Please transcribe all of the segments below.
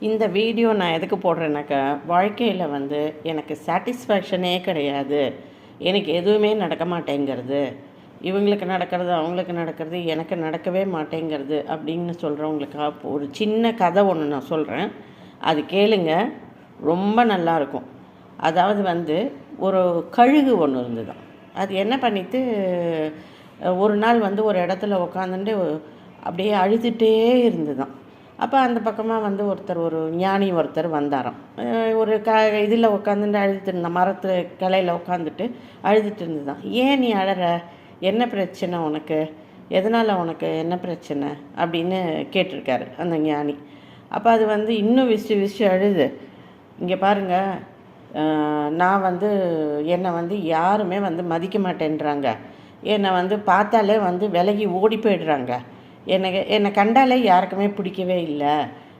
இந்த வீடியோ நான் எதுக்கு போடுறேன்னாக்கா வாழ்க்கையில் வந்து எனக்கு சாட்டிஸ்ஃபேக்ஷனே கிடையாது. எனக்கு எதுவுமே நடக்க மாட்டேங்கிறது. இவங்களுக்கு நடக்கிறது அவங்களுக்கு நடக்கிறது எனக்கு நடக்கவே மாட்டேங்கிறது அப்படின்னு சொல்கிறவங்களுக்காக ஒரு சின்ன கதை ஒன்று நான் சொல்கிறேன் அது கேளுங்க ரொம்ப நல்லாயிருக்கும் அதாவது வந்து ஒரு கழுகு ஒன்று இருந்தது அது என்ன பண்ணிட்டு ஒரு நாள் வந்து ஒரு இடத்துல உக்காந்துட்டு அப்படியே அழுதுகிட்டே இருந்துதான் அப்போ அந்த பக்கமாக வந்து ஒருத்தர் ஒரு ஞானி ஒருத்தர் வந்தாராம். ஒரு க இதில் உட்காந்துட்டு அழுதுட்டு இருந்தான் மரத்து கிளையில் உட்காந்துட்டு அழுதுட்டு இருந்துதான் ஏன் நீ அழற? என்ன பிரச்சனை உனக்கு? எதனால் உனக்கு என்ன பிரச்சனை? அப்படின்னு கேட்டிருக்காரு அந்த ஞானி. அப்போ அது வந்து இன்னும் விசு விசு அழுது. இங்கே பாருங்கள் நான் வந்து என்னை வந்து யாருமே வந்து மதிக்க மாட்டேன்றாங்க. என்னை வந்து பார்த்தாலே வந்து விலகி ஓடி போயிடுறாங்க. எனக்கு என்னை கண்டாலே யாருக்குமே பிடிக்கவே இல்லை.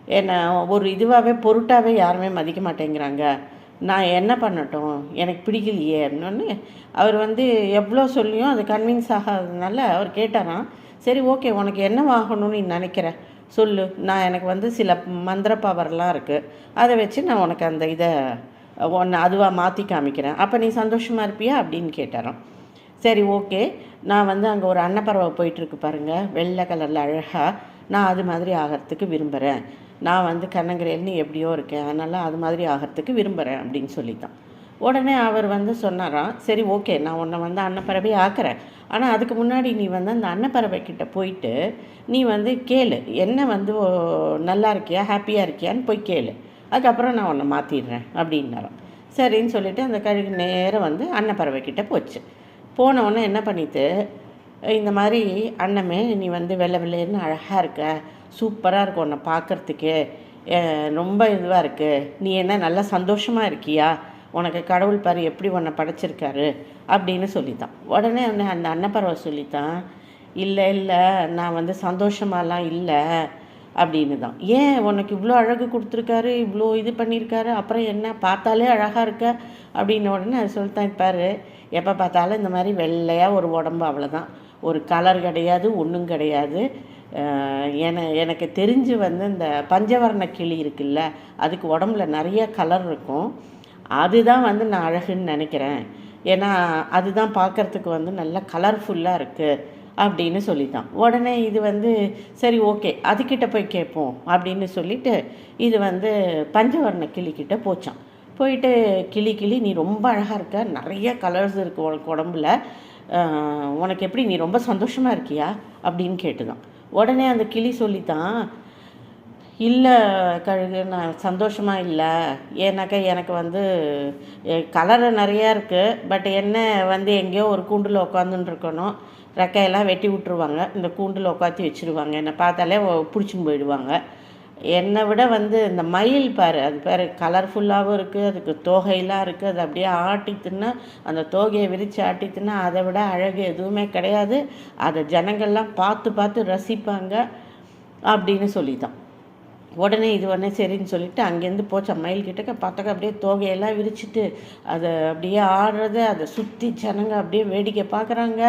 என்னை ஒரு இதுவாகவே பொருட்டாகவே யாருமே மதிக்க மாட்டேங்கிறாங்க. நான் என்ன பண்ணட்டும்? எனக்கு பிடிக்கலையே. அப்படின்னு அவர் வந்து எவ்வளோ சொல்லியும் அது கன்வின்ஸ் ஆகாததுனால அவர் கேட்டாராம். சரி ஓகே உனக்கு என்ன வாங்கணும்னு நீ நினைக்கிற? சொல்லு. நான் எனக்கு வந்து சில மந்திர பவர்லாம் இருக்குது அதை வச்சு நான் உனக்கு அந்த இதை ஒன்று அதுவாக மாற்றி காமிக்கிறேன். அப்போ நீ சந்தோஷமாக இருப்பியா? அப்படின்னு கேட்டாராம். சரி ஓகே. நான் வந்து அங்கே ஒரு அன்னப்பறவை போயிட்டுருக்கு பாருங்கள் வெள்ளை கலரில் அழகாக நான் அது மாதிரி ஆகிறதுக்கு விரும்புகிறேன் நான் வந்து கண்ணங்கிரேல்னு எப்படியோ இருக்கேன். அதனால் அது மாதிரி ஆகிறதுக்கு விரும்புகிறேன் அப்படின்னு சொல்லித்தான் உடனே அவர் வந்து சொன்னாராம் சரி ஓகே நான் உன்னை வந்து அன்னப்பறவை ஆக்குறேன். ஆனால் அதுக்கு முன்னாடி நீ வந்து அந்த அன்னப்பறவை கிட்ட போயிட்டு நீ வந்து கேளு என்ன வந்து ஓ, நல்லா இருக்கியா ஹாப்பியாக இருக்கியான்னு போய் கேளு. அதுக்கப்புறம் நான் உன்னை மாற்றிடுறேன் அப்படின்னாராம். சரின்னு சொல்லிவிட்டு அந்த கழுகு நேரம் வந்து அன்னப்பறவை கிட்டே போச்சு. போன என்ன பண்ணிட்டு இந்த மாதிரி அண்ணமே நீ வந்து வெள்ளை வெள்ளையர்னு அழகாக இருக்க. சூப்பராக இருக்கும் உன்னை பார்க்கறதுக்கு ரொம்ப இதுவாக இருக்குது நீ என்ன நல்லா சந்தோஷமாக இருக்கியா? உனக்கு கடவுள் பாரு எப்படி உன்னை படைச்சிருக்காரு அப்படின்னு சொல்லித்தான். உடனே அவனை அந்த அன்னப்பறவை சொல்லித்தான் இல்லை இல்லை நான் வந்து சந்தோஷமாலாம் இல்லை. அப்படின்னு தான். ஏன் உனக்கு இவ்வளோ அழகு கொடுத்துருக்காரு இவ்வளோ இது பண்ணியிருக்காரு அப்புறம் என்ன? பார்த்தாலே அழகாக இருக்க அப்படின்ன உடனே அது சொல்லிட்டான் இருப்பார் எப்போ பார்த்தாலும் இந்த மாதிரி வெள்ளையாக ஒரு உடம்பு அவ்வளோதான் ஒரு கலர் கிடையாது ஒன்றும் கிடையாது. என எனக்கு தெரிஞ்சு வந்து இந்த பஞ்சவர்ண கிளி இருக்குல்ல அதுக்கு உடம்புல நிறைய கலர் இருக்கும். அதுதான் வந்து நான் அழகுன்னு நினைக்கிறேன். ஏன்னா அதுதான் பார்க்கறதுக்கு வந்து நல்ல கலர்ஃபுல்லாக இருக்குது அப்படின்னு சொல்லித்தான் உடனே இது வந்து சரி ஓகே அதுக்கிட்ட போய் கேட்போம் அப்படின்னு சொல்லிட்டு இது வந்து பஞ்சவர்ண கிளிக்கிட்ட போச்சான் போயிட்டு கிளி கிளி நீ ரொம்ப அழகாக இருக்க. நிறைய கலர்ஸ் இருக்கு உனக்கு உடம்புல. உனக்கு எப்படி நீ ரொம்ப சந்தோஷமாக இருக்கியா? அப்படின்னு கேட்டுதான். உடனே அந்த கிளி சொல்லித்தான் இல்லை கழுகு நான் சந்தோஷமாக இல்லை. ஏன்னாக்கா எனக்கு வந்து கலர் நிறையா இருக்குது பட் என்ன வந்து எங்கேயோ ஒரு கூண்டில் உட்காந்துன்னு இருக்கணும் ரெக்கையெல்லாம் வெட்டி விட்ருவாங்க இந்த கூண்டில் உட்காத்தி வச்சுருவாங்க. என்னை பார்த்தாலே பிடிச்சின்னு போயிடுவாங்க. என்னை விட வந்து இந்த மயில் பாரு அது பேர் கலர்ஃபுல்லாகவும் இருக்குது அதுக்கு தோகையெல்லாம் இருக்குது அது அப்படியே ஆட்டித்துன்னா அந்த தோகையை விரித்து ஆட்டித்துன்னா அதை விட அழகு எதுவுமே கிடையாது. அதை ஜனங்கள்லாம் பார்த்து பார்த்து ரசிப்பாங்க அப்படின்னு சொல்லித்தான் உடனே இது உடனே சரின்னு சொல்லிவிட்டு அங்கேருந்து போச்சா. மயில் கிட்டக்க பார்த்தாக்க அப்படியே தோகையெல்லாம் விரிச்சிட்டு அதை அப்படியே ஆடுறது அதை சுற்றி ஜனங்க அப்படியே வேடிக்கை பார்க்குறாங்க.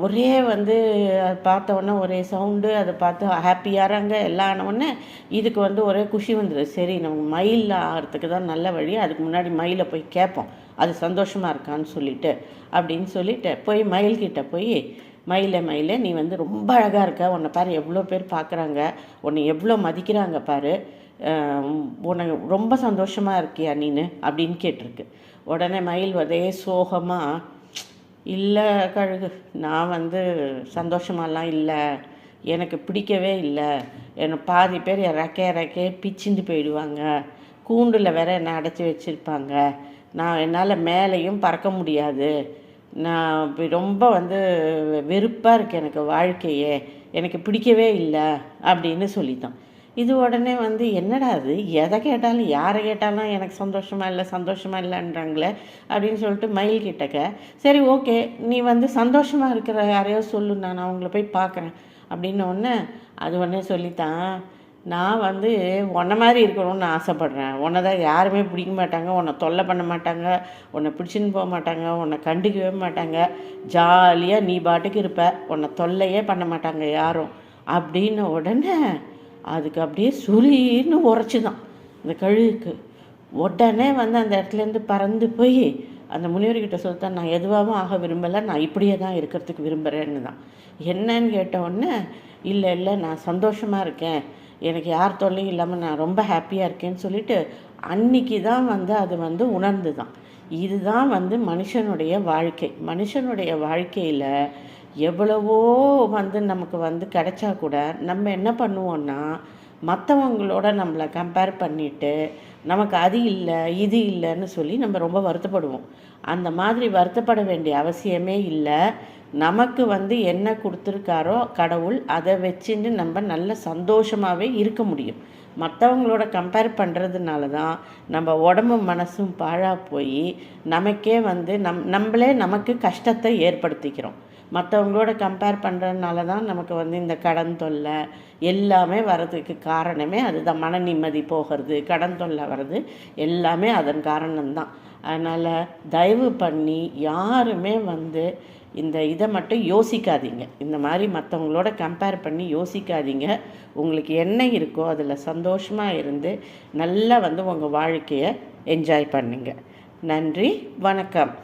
ஒரே வந்து அதை பார்த்தோன்னே ஒரே சவுண்டு அதை பார்த்து ஹாப்பியாகிறாங்க எல்லாம் ஆனவுடனே இதுக்கு வந்து ஒரே குஷி வந்துடுது சரி நம்ம மயில் ஆகிறதுக்கு தான் நல்ல வழி. அதுக்கு முன்னாடி மயிலை போய் கேட்போம் அது சந்தோஷமாக இருக்கான்னு சொல்லிட்டு அப்படின்னு சொல்லிட்டு போய் மயில்கிட்ட போய் மயிலே மயிலே நீ வந்து ரொம்ப அழகாக இருக்க. உன்னை பாரு எவ்வளோ பேர் பார்க்குறாங்க உன்னை எவ்வளோ மதிக்கிறாங்க பாரு. அஹ் உனக்கு ரொம்ப சந்தோஷமாக இருக்கியா நீனு? அப்படின்னு கேட்டிருக்கு. உடனே மயில் அதே சோகமாக இல்லை கழுகு. நான் வந்து சந்தோஷமாலாம் இல்லை. எனக்கு பிடிக்கவே இல்லை. என்னை பாதி பேர் இறக்க இறக்கே பிச்சுண்டு போயிடுவாங்க. கூண்டில் வேற என்னை அடைச்சி வச்சுருப்பாங்க. நான் என்னால் மேலேயும் பறக்க முடியாது. நான் ரொம்ப வந்து வெறுப்பாக இருக்குது எனக்கு வாழ்க்கையே. எனக்கு பிடிக்கவே இல்லை. அப்படின்னு சொல்லித்தான் இது உடனே வந்து என்னடா அது எதை கேட்டாலும் யாரை கேட்டாலும் எனக்கு சந்தோஷமாக இல்லை சந்தோஷமாக இல்லைன்றாங்களே? அப்படின்னு சொல்லிட்டு மயில் கிட்டக்க சரி ஓகே நீ வந்து சந்தோஷமாக இருக்கிற யாரையோ சொல்லு நான் அவங்கள போய் பார்க்குறேன். அப்படின்னு உடனே அது உடனே சொல்லித்தான் நான் வந்து உன்னை மாதிரி இருக்கணும்னு ஆசைப்பட்றேன். உன்னை தான் யாருமே பிடிக்க மாட்டாங்க உன்னை தொல்லை பண்ண மாட்டாங்க உன்னை பிடிச்சின்னு போக மாட்டாங்க உன்னை கண்டுக்கவே மாட்டாங்க. ஜாலியாக நீ பாட்டுக்கு இருப்ப உன்னை தொல்லையே பண்ண மாட்டாங்க யாரும். அப்படின்ன உடனே அதுக்கு அப்படியே சுரீன்னு உரைச்சிதான். இந்த கழுகுக்கு. உடனே வந்து அந்த இடத்துலேருந்து பறந்து போய் அந்த முனிவர்கிட்ட சொல்லித்தான் நான் எதுவாகவும் ஆக விரும்பலை நான் இப்படியே தான் இருக்கிறதுக்கு விரும்புகிறேன்னு தான் என்னன்னு கேட்டவுடனே இல்லை இல்லை நான் சந்தோஷமாக இருக்கேன். எனக்கு யார் தொல்லையும் இல்லாமல் நான் ரொம்ப ஹாப்பியாக இருக்கேன்னு சொல்லிட்டு அன்னைக்கு தான் வந்து அது வந்து உணர்ந்து தான் இதுதான் வந்து மனுஷனுடைய வாழ்க்கை. மனுஷனுடைய வாழ்க்கையில் எவ்வளவோ வந்து நமக்கு வந்து கிடைச்சா கூட நம்ம என்ன பண்ணுவோன்னா மற்றவங்களோட நம்மளை கம்பேர் பண்ணிவிட்டு நமக்கு அது இல்லை இது இல்லைன்னு சொல்லி நம்ம ரொம்ப வருத்தப்படுவோம். அந்த மாதிரி வருத்தப்பட வேண்டிய அவசியமே இல்லை. நமக்கு வந்து என்ன கொடுத்துருக்காரோ கடவுள் அதை வச்சுன்னு நம்ம நல்ல சந்தோஷமாகவே இருக்க முடியும். மற்றவங்களோட கம்பேர் பண்ணுறதுனால தான் நம்ம உடம்பும் மனசும் பாழாக போய் நமக்கே வந்து நம் நம்மளே நமக்கு கஷ்டத்தை ஏற்படுத்திக்கிறோம். மற்றவங்களோட கம்பேர் பண்ணுறதுனால தான் நமக்கு வந்து இந்த கடன் தொல்லை எல்லாமே வர்றதுக்கு காரணமே அதுதான். மன நிம்மதி போகிறது கடன் தொல்லை வர்றது எல்லாமே அதன் காரணம்தான். அதனால் தயவு பண்ணி யாருமே வந்து இந்த இதை மட்டும் யோசிக்காதீங்க. இந்த மாதிரி மற்றவங்களோட கம்பேர் பண்ணி யோசிக்காதீங்க. உங்களுக்கு என்ன இருக்கோ அதில் சந்தோஷமாக இருந்து நல்லா வந்து உங்கள் வாழ்க்கையை என்ஜாய் பண்ணுங்க. நன்றி வணக்கம்.